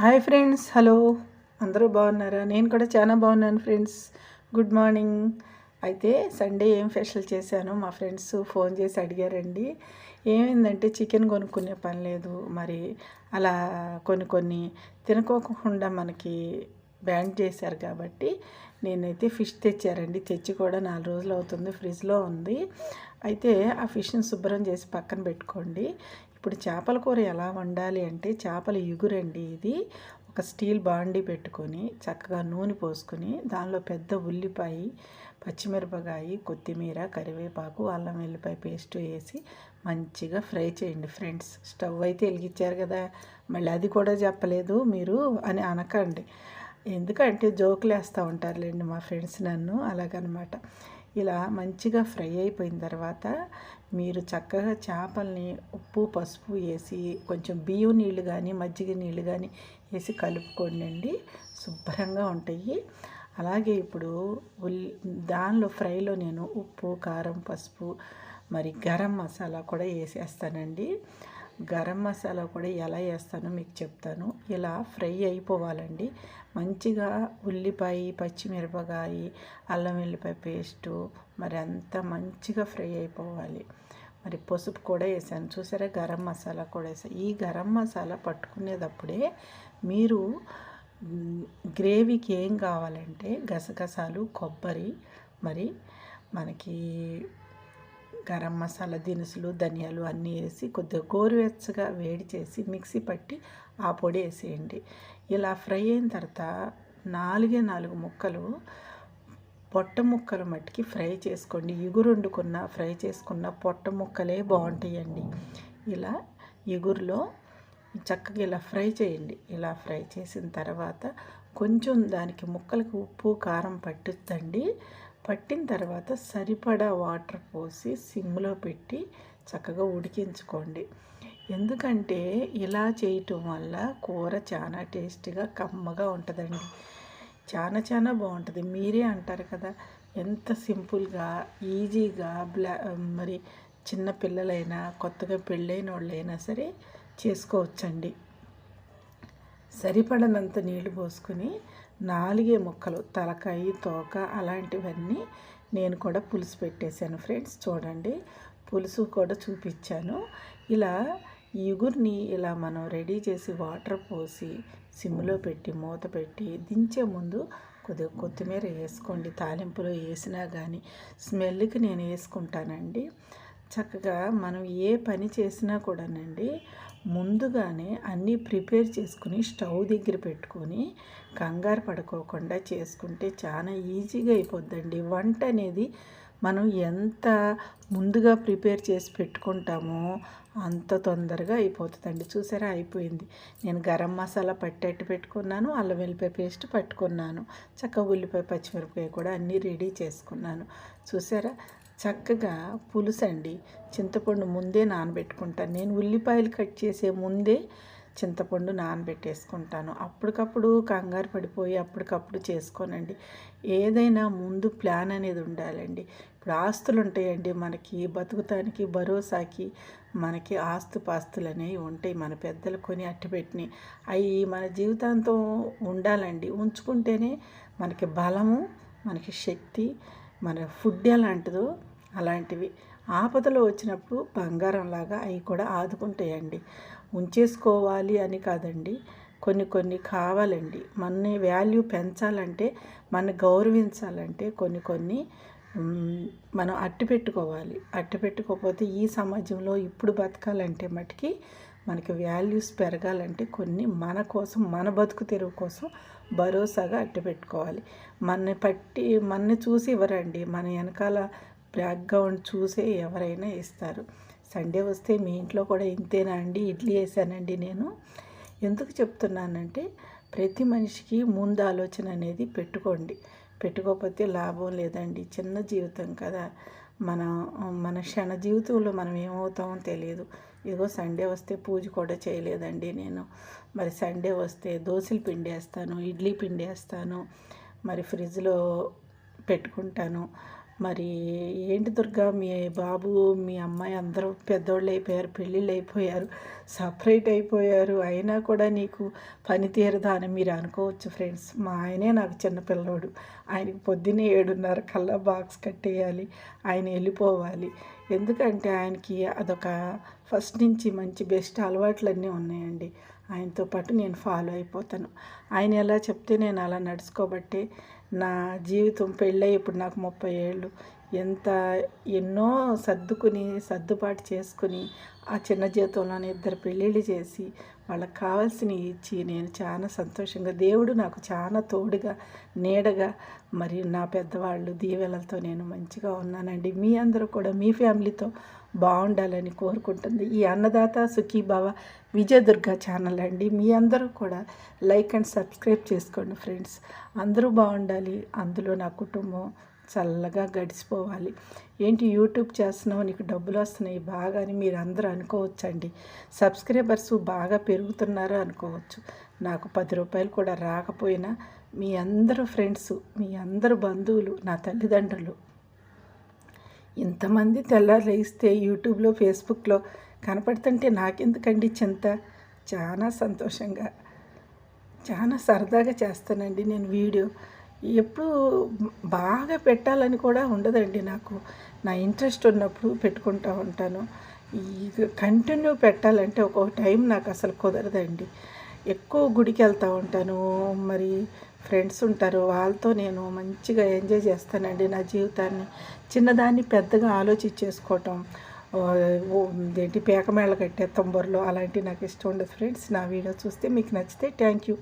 Hi friends hello. అందరూ బాగున్నారా? నేను కూడా చాలా బాగున్నాను ఫ్రెండ్స్. Good morning. అయితే సండే ఏం స్పెషల్ చేశాను మా ఫ్రెండ్స్ ఫోన్ చేసి అడిగారండి. ఏమైందంటే చికెన్ కొనుక్కునే పని లేదు. మరి అలా కొన్ని కొన్ని తినుకోకుండా మనకి బ్యాన్ చేశారు కాబట్టి నేనైతే ఫిష్ తెచ్చారండి. తెచ్చి కూడా నాలుగు రోజులు అవుతుంది ఫ్రిడ్జ్లో ఉంది. అయితే ఆ ఫిష్ని శుభ్రం చేసి పక్కన పెట్టుకోండి. ఇప్పుడు చేపల కూర ఎలా వండాలి అంటే చేపల ఇగురండి ఇది. ఒక స్టీల్ బాండీ పెట్టుకొని చక్కగా నూనె పోసుకొని దానిలో పెద్ద ఉల్లిపాయ పచ్చిమిరపకాయ కొత్తిమీర కరివేపాకు అల్లం వెల్లిపాయ పేస్ట్ వేసి మంచిగా ఫ్రై చేయండి ఫ్రెండ్స్. స్టవ్ అయితే వెలిగించారు కదా. మళ్ళీ అది కూడా చెప్పలేదు మీరు అని అనకండి. ఎందుకంటే జోకులు వేస్తూ ఉంటారులేండి మా ఫ్రెండ్స్ నన్ను అలాగనమాట. ఇలా మంచిగా ఫ్రై అయిపోయిన తర్వాత మీరు చక్కగా చేపల్ని ఉప్పు పసుపు వేసి కొంచెం బియ్యం నీళ్ళు కానీ మజ్జిగ నీళ్ళు కానీ వేసి కలుపుకోండి శుభ్రంగా ఉంటాయి. అలాగే ఇప్పుడు ఉల్లి దానిలో ఫ్రైలో నేను ఉప్పు కారం పసుపు మరి గరం మసాలా కూడా వేసేస్తానండి. గరం మసాలా కూడా ఎలా వేస్తానో మీకు చెప్తాను. ఇలా ఫ్రై అయిపోవాలండి. మంచిగా ఉల్లిపాయ పచ్చిమిరపకాయ అల్లం వెల్లిపాయ పేస్టు మరి అంతా మంచిగా ఫ్రై అయిపోవాలి. మరి పసుపు కూడా వేసాను. చూసారా? గరం మసాలా కూడా వేసాను ఈ గరం మసాలా పట్టుకునేటప్పుడే మీరు గ్రేవీకి ఏం కావాలంటే గసగసాలు కొబ్బరి మరి మనకి గరం మసాలా దినుసులు ధనియాలు అన్నీ వేసి కొద్దిగా గోరువెచ్చగా వేడి చేసి మిక్సీ పట్టి ఆ పొడి వేసేయండి. ఇలా ఫ్రై అయిన తర్వాత నాలుగే నాలుగు ముక్కలు పొట్ట ముక్కలు మట్టికి ఫ్రై చేసుకోండి. ఇగురు వండుకున్న ఫ్రై చేసుకున్న పొట్ట ముక్కలే బాగుంటాయండి. ఇలా ఇగురులో చక్కగా ఇలా ఫ్రై చేయండి. ఇలా ఫ్రై చేసిన తర్వాత కొంచెం దానికి ముక్కలకి ఉప్పు కారం పట్టిద్దండి. పట్టిన తర్వాత సరిపడా వాటర్ పోసి సిమ్లో పెట్టి చక్కగా ఉడికించుకోండి. ఎందుకంటే ఇలా చేయటం వల్ల కూర చాలా టేస్టీగా కమ్మగా ఉంటుందండి. చాలా చాలా బాగుంటుంది. మీరే అంటారు కదా ఎంత సింపుల్గా ఈజీగా బ్లా మరి చిన్న పిల్లలైనా కొత్తగా పెళ్ళైన వాళ్ళైనా సరే చేసుకోవచ్చండి. సరిపడనంత నీళ్ళు పోసుకుని నాలుగే ముక్కలు తలకాయ తోక అలాంటివన్నీ నేను కూడా పులుసు పెట్టేశాను ఫ్రెండ్స్. చూడండి పులుసు కూడా చూపించాను. ఇలా ఇగురిని ఇలా మనం రెడీ చేసి వాటర్ పోసి సిమ్లో పెట్టి మూత పెట్టి దించే ముందు కొద్దిగా కొత్తిమీర వేసుకోండి. తాలింపులో వేసినా కానీ స్మెల్కి నేను వేసుకుంటానండి. చక్కగా మనం ఏ పని చేసినా కూడానండి ముందుగానే అన్నీ ప్రిపేర్ చేసుకుని స్టవ్ దగ్గర పెట్టుకొని కంగారు పడుకోకుండా చేసుకుంటే చాలా ఈజీగా అయిపోద్దండి. వంట అనేది మనం ఎంత ముందుగా ప్రిపేర్ చేసి పెట్టుకుంటామో అంత తొందరగా అయిపోతుందండి. చూసారా? అయిపోయింది. నేను గరం మసాలా పట్టేట్టు పెట్టుకున్నాను అల్లం వెల్లిపాయ పేస్ట్ పట్టుకున్నాను చక్కగా ఉల్లిపాయ పచ్చిమిరపకాయ కూడా అన్నీ రెడీ చేసుకున్నాను. చూసారా? చక్కగా పులుసు అండి చింతపండు ముందే నానబెట్టుకుంటాను నేను ఉల్లిపాయలు కట్ చేసే ముందే చింతపండు నానబెట్టేసుకుంటాను. అప్పటికప్పుడు కంగారు పడిపోయి అప్పటికప్పుడు చేసుకోనండి. ఏదైనా ముందు ప్లాన్ అనేది ఉండాలండి. ఇప్పుడు ఆస్తులు ఉంటాయండి మనకి బతుకుతానికి భరోసాకి మనకి ఆస్తు పాస్తులు అనేవి ఉంటాయి. మన పెద్దలు కొని అట్టిపెట్టినాయి అవి మన జీవితాంతం ఉండాలండి. ఉంచుకుంటేనే మనకి బలము మనకి శక్తి మన ఫుడ్ ఎలాంటిదో అలాంటివి. ఆపదలో వచ్చినప్పుడు బంగారంలాగా అవి కూడా ఆదుకుంటాయండి. ఉంచేసుకోవాలి అని కాదండి. కొన్ని కొన్ని కావాలండి. మన వాల్యూ పెంచాలంటే మన గౌరవించాలంటే కొన్ని కొన్ని మనం అట్టు పెట్టుకోవాలి. అట్టు పెట్టుకోకపోతే ఈ సమాజంలో ఇప్పుడు బతకాలంటే మటుకి మనకి వాల్యూస్ పెరగాలంటే కొన్ని మన కోసం మన బతుకు తెరువు కోసం భరోసాగా అట్టు పెట్టుకోవాలి. మన పట్టి మనని చూసి ఇవ్వరండి మన వెనకాల బ్యాక్గ్రౌండ్ చూసే ఎవరైనా ఇస్తారు. సండే వస్తే మీ ఇంట్లో కూడా ఇంతేనా అండి? ఇడ్లీ వేసానండి నేను. ఎందుకు చెప్తున్నానంటే ప్రతి మనిషికి ముందు ఆలోచన అనేది పెట్టుకోండి. పెట్టుకోకపోతే లాభం లేదండి. చిన్న జీవితం కదా. మన మన క్షణ జీవితంలో మనం ఏమవుతామో తెలియదు. ఇదిగో సండే వస్తే పూజ కూడా చేయలేదండి నేను. మరి సండే వస్తే దోశలు పిండేస్తాను ఇడ్లీ పిండేస్తాను మరి ఫ్రిడ్జ్లో పెట్టుకుంటాను. మరి ఏంటి దుర్గా? మీ బాబు మీ అమ్మాయి అందరూ పెద్దోళ్ళు అయిపోయారు పెళ్ళిళ్ళు అయిపోయారు సపరేట్ అయిపోయారు. అయినా కూడా నీకు పని అని మీరు అనుకోవచ్చు ఫ్రెండ్స్. మా ఆయనే నాకు చిన్న పిల్లోడు. ఆయనకి పొద్దున్నే ఏడున్నర కల్లా బాక్స్ కట్టేయాలి. ఆయన వెళ్ళిపోవాలి. ఎందుకంటే ఆయనకి అదొక ఫస్ట్ నుంచి మంచి బెస్ట్ అలవాట్లన్నీ ఉన్నాయండి. ఆయనతో పాటు నేను ఫాలో అయిపోతాను. ఆయన ఎలా చెప్తే నేను అలా నడుచుకోబట్టే నా జీవితం పెళ్ళై ఇప్పుడు నాకు ముప్పై ఏళ్ళు. ఎంత ఎన్నో సర్దుకుని సర్దుబాటు చేసుకుని ఆ చిన్న జీవితంలోనే ఇద్దరు పెళ్ళిళ్ళు చేసి వాళ్ళకి కావాల్సినవి ఇచ్చి నేను చాలా సంతోషంగా దేవుడు నాకు చాలా తోడుగా నీడగా మరి నా పెద్దవాళ్ళు దీవెలతో నేను మంచిగా ఉన్నానండి. మీ అందరూ కూడా మీ ఫ్యామిలీతో బాగుండాలని కోరుకుంటుంది. ఈ అన్నదాత సుఖీభావ విజయదుర్గ ఛానల్ అండి. మీ అందరూ కూడా లైక్ అండ్ సబ్స్క్రైబ్ చేసుకోండి ఫ్రెండ్స్. అందరూ బాగుండాలి. అందులో నా కుటుంబం చల్లగా గడిచిపోవాలి. ఏంటి యూట్యూబ్ చేస్తున్నావు? నీకు డబ్బులు వస్తున్నాయి బాగా అని మీరు అందరూ అనుకోవచ్చండి. సబ్స్క్రైబర్స్ బాగా పెరుగుతున్నారు అనుకోవచ్చు. నాకు పది రూపాయలు కూడా రాకపోయినా మీ అందరూ ఫ్రెండ్స్ మీ అందరు బంధువులు నా తల్లిదండ్రులు. ఇంతమంది తెల్లారు లేస్తే యూట్యూబ్లో ఫేస్బుక్లో కనపడుతుంటే నాకెందుకండి చింత? చాలా సంతోషంగా చాలా సరదాగా చేస్తానండి నేను వీడియో. ఎప్పుడు బాగా పెట్టాలని కూడా ఉండదండి నాకు. నా ఇంట్రెస్ట్ ఉన్నప్పుడు పెట్టుకుంటూ ఉంటాను. ఈ కంటిన్యూ పెట్టాలంటే ఒక్కొక్క టైం నాకు అసలు కుదరదండి. ఎక్కువ గుడికి వెళ్తూ ఉంటాను. మరి ఫ్రెండ్స్ ఉంటారు. వాళ్ళతో నేను మంచిగా ఎంజాయ్ చేస్తానండి నా జీవితాన్ని. చిన్నదాన్ని పెద్దగా ఆలోచించేసుకోవటం. ఏంటి పేకమేళ కట్టే తొంబర్లు అలాంటివి నాకు ఇష్టం ఉండదు ఫ్రెండ్స్. నా వీడియో చూస్తే మీకు నచ్చితే థ్యాంక్ యూ.